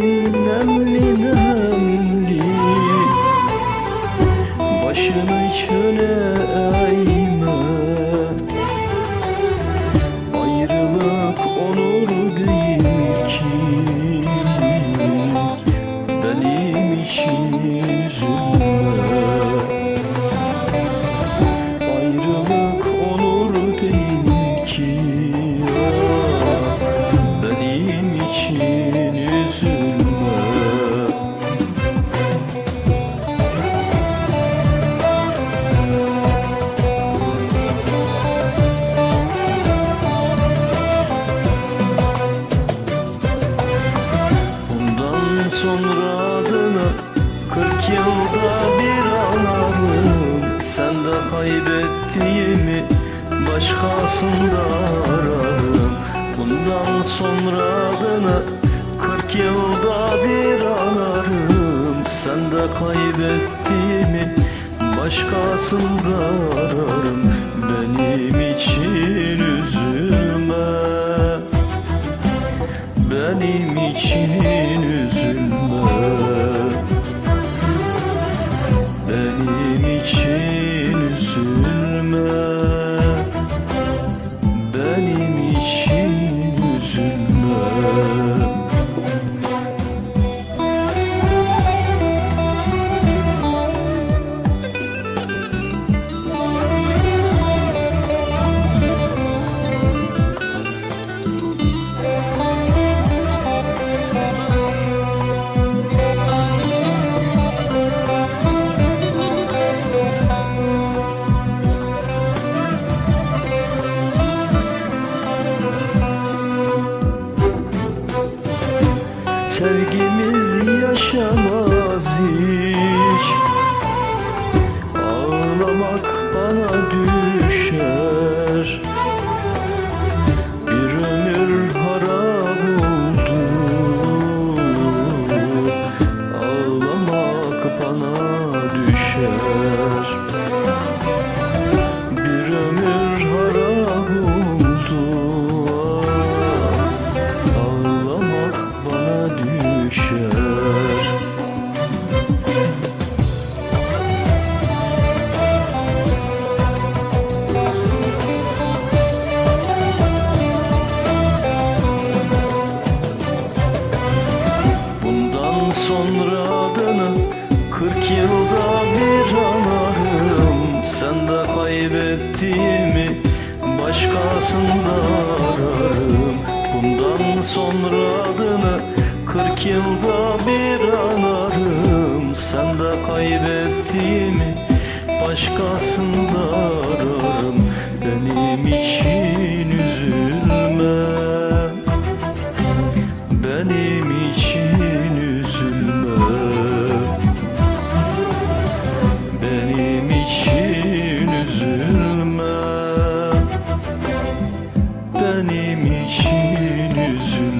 nemli nemli Başını çöne eğ başkasında ararım Bundan sonra adını kırk yılda bir anarım Sen de kaybettiğimi başkasında ararım. Benim için üzülme. Benim için Bir ömür harap oldu Ağlamak bana düşer. Bundan sonra adını kırk yılda kaybettiğimi başkasında ararım. Bundan sonra adını kırk yılda bir anarım. Sen de kaybettiğimi başkasında ararım benim için üzüm.